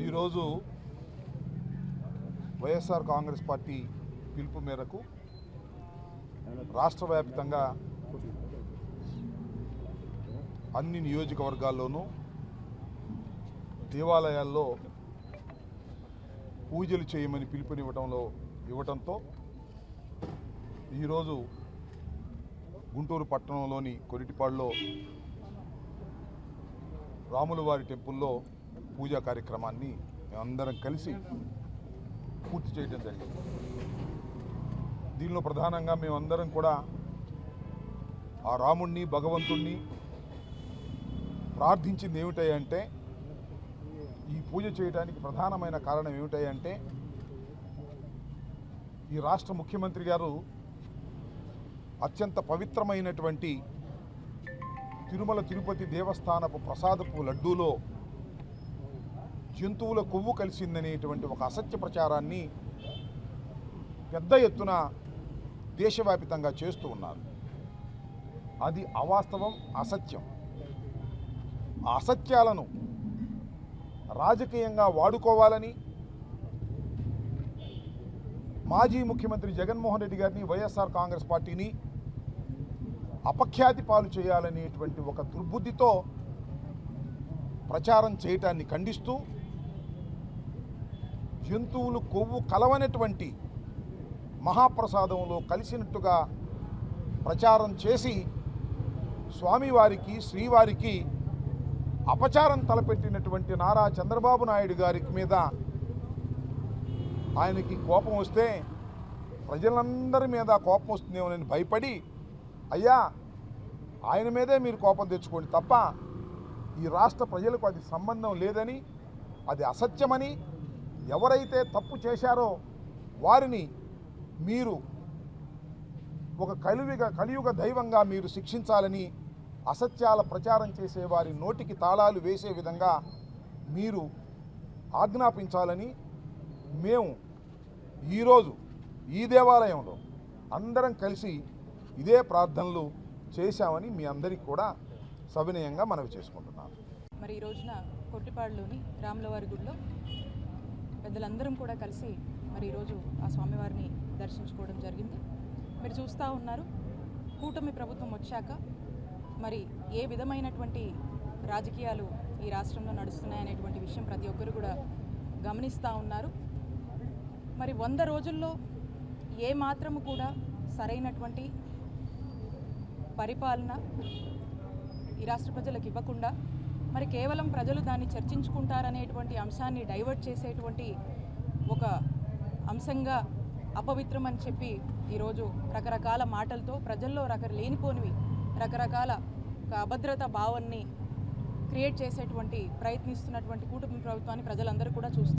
ఈరోజు వైఎస్ఆర్ కాంగ్రెస్ పార్టీ పిలుపు మేరకు రాష్ట్ర వ్యాప్తంగా అన్ని నియోజకవర్గాల్లోనూ దేవాలయాల్లో పూజలు చేయమని పిలుపునివ్వటంలో ఇవ్వటంతో ఈరోజు గుంటూరు పట్టణంలోని కొరిటిపాడులో రాములవారి టెంపుల్లో పూజా కార్యక్రమాన్ని మేమందరం కలిసి పూర్తి చేయడం జరిగింది. దీనిలో ప్రధానంగా మేమందరం కూడా ఆ రాముణ్ణి భగవంతుణ్ణి ప్రార్థించింది ఏమిటాయంటే ఈ పూజ చేయడానికి ప్రధానమైన కారణం ఏమిటాయంటే ఈ రాష్ట్ర ముఖ్యమంత్రి గారు అత్యంత పవిత్రమైనటువంటి తిరుమల తిరుపతి దేవస్థానపు ప్రసాదపు లడ్డూలో జంతువుల కొవ్వు కలిసిందనేటువంటి ఒక అసత్య ప్రచారాన్ని పెద్ద ఎత్తున దేశవ్యాపితంగా చేస్తూ ఉన్నారు. అది అవాస్తవం అసత్యం. ఆ అసత్యాలను రాజకీయంగా వాడుకోవాలని మాజీ ముఖ్యమంత్రి జగన్మోహన్ రెడ్డి గారిని వైఎస్ఆర్ కాంగ్రెస్ పార్టీని అపఖ్యాతి పాలు చేయాలనేటువంటి ఒక దుర్బుద్ధితో ప్రచారం చేయటాన్ని ఖండిస్తూ జంతువులు కొవ్వు కలవనటువంటి మహాప్రసాదంలో కలిసినట్టుగా ప్రచారం చేసి స్వామివారికి శ్రీవారికి అపచారం తలపెట్టినటువంటి నారా చంద్రబాబు నాయుడు గారి మీద ఆయనకి కోపం వస్తే ప్రజలందరి మీద కోపం వస్తుందేమో నేను భయపడి అయ్యా ఆయన మీదే మీరు కోపం తెచ్చుకోండి తప్ప ఈ రాష్ట్ర ప్రజలకు అది సంబంధం లేదని అది అసత్యమని ఎవరైతే తప్పు చేశారో వారిని మీరు ఒక కలియుగ కలియుగ దైవంగా మీరు శిక్షించాలని అసత్యాల ప్రచారం చేసే వారి నోటికి తాళాలు వేసే విధంగా మీరు ఆజ్ఞాపించాలని మేము ఈరోజు ఈ దేవాలయంలో అందరం కలిసి ఇదే ప్రార్థనలు చేశామని మీ అందరికీ కూడా సవినయంగా మనవి చేసుకుంటున్నాను. మరి ఈ రోజున కొట్టిపాడులోని రాములవారి గుడిలో పెద్దలందరం కూడా కలిసి మరి ఈరోజు ఆ స్వామివారిని దర్శించుకోవడం జరిగింది. మీరు చూస్తూ ఉన్నారు కూటమి ప్రభుత్వం వచ్చాక మరి ఏ విధమైనటువంటి రాజకీయాలు ఈ రాష్ట్రంలో నడుస్తున్నాయనేటువంటి విషయం ప్రతి ఒక్కరు కూడా గమనిస్తూ ఉన్నారు. మరి వంద రోజుల్లో ఏ మాత్రము కూడా సరైనటువంటి పరిపాలన ఈ రాష్ట్ర ప్రజలకు ఇవ్వకుండా మరి కేవలం ప్రజలు దాన్ని చర్చించుకుంటారనేటువంటి అంశాన్ని డైవర్ట్ చేసేటువంటి ఒక అంశంగా అపవిత్రం అని చెప్పి ఈరోజు రకరకాల మాటలతో ప్రజల్లో రక లేనిపోనివి రకరకాల ఒక అభద్రత భావాన్ని క్రియేట్ చేసేటువంటి ప్రయత్నిస్తున్నటువంటి కూటమి ప్రభుత్వాన్ని ప్రజలందరూ కూడా చూస్తారు